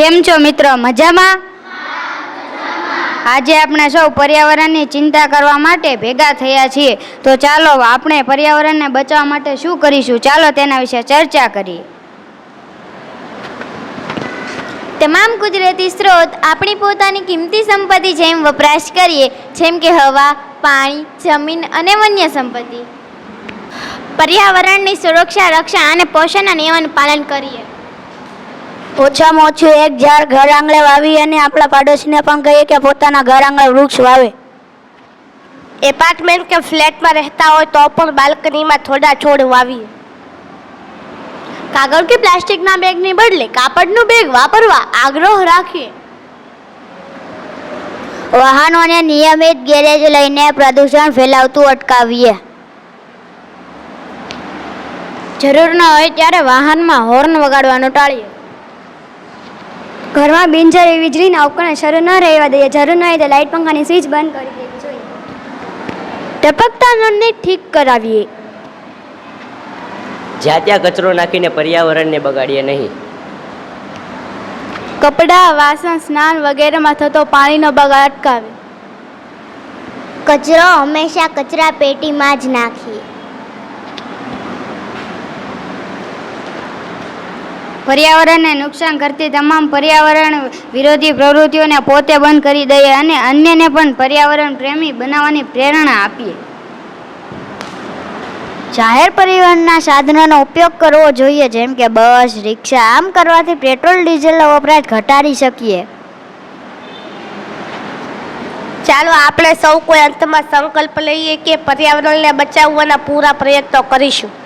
કેમ છો મિત્રો? મજામાં? આજે આપણે સૌ પર્યાવરણની ચિંતા કરવા માટે ભેગા થયા છીએ. તો ચાલો આપણે પર્યાવરણને બચાવવા માટે શું કરીશું? ચાલો તેના વિશે ચર્ચા કરીએ. તમામ કુદરતી સ્ત્રોત આપણી પોતાની કિંમતી સંપત્તિ જેમ વપરાશ કરીએ, જેમ કે હવા, પાણી, જમીન અને વન્ય સંપત્તિ. પર્યાવરણની સુરક્ષા, રક્ષા અને પોષણના નિયમન પાલન કરીએ. ઓછામાં ઓછું એક ઝાડ ઘર આંગણે વાવી અને આપણા પાડોશીને પણ કહીએ કે પોતાના ઘર આંગણે વૃક્ષ વાવે. એપાર્ટમેન્ટ કે ફ્લેટમાં રહેતા હોય તો પણ બાલ્કનીમાં થોડા છોડ વાવીએ. કાગળ કે પ્લાસ્ટિકના બેગની બદલે કાપડનું બેગ વાપરવા આગ્રહ રાખીએ. વાહનોને નિયમિત ગેરેજ લઈને પ્રદૂષણ ફેલાવતું અટકાવીએ. જરૂર ન હોય ત્યારે વાહનમાં હોર્ન વગાડવાનું ટાળીએ. ઘરમાં બિનજરૂરી વીજળીના ઉપકરણ શરૂ ન રહેવા દઈએ. જરૂર ન હોય તો લાઇટ પંખાની સ્વિચ બંધ કરી દેવી જોઈએ. ટપકતા નળને ઠીક કરાવીએ. જ્યાં ત્યાં કચરો નાખીને પર્યાવરણને બગાડીએ નહીં. કપડાં વાસણ સ્નાન વગેરેમાં થતો પાણીનો બગાડ અટકાવે. કચરો હંમેશા કચરા પેટીમાં જ નાખીએ. પર્યાવરણને નુકસાન કરતી તમામ પર્યાવરણ વિરોધી પ્રવૃત્તિઓને પોતે બંધ કરી દઈએ અને અન્યને પણ પર્યાવરણ પ્રેમી બનાવવાની પ્રેરણા આપીએ. જાહેર પરિવહનના સાધનોનો ઉપયોગ કરવો જોઈએ જેમ કે બસ રિક્ષા આમ કરવાથી પેટ્રોલ ડીઝલનો વપરાશ ઘટાડી શકીએ. ચાલો આપણે સૌ કોઈ અંતમાં સંકલ્પ લઈએ કે પર્યાવરણને બચાવવાના પૂરા પ્રયત્નો કરીશું.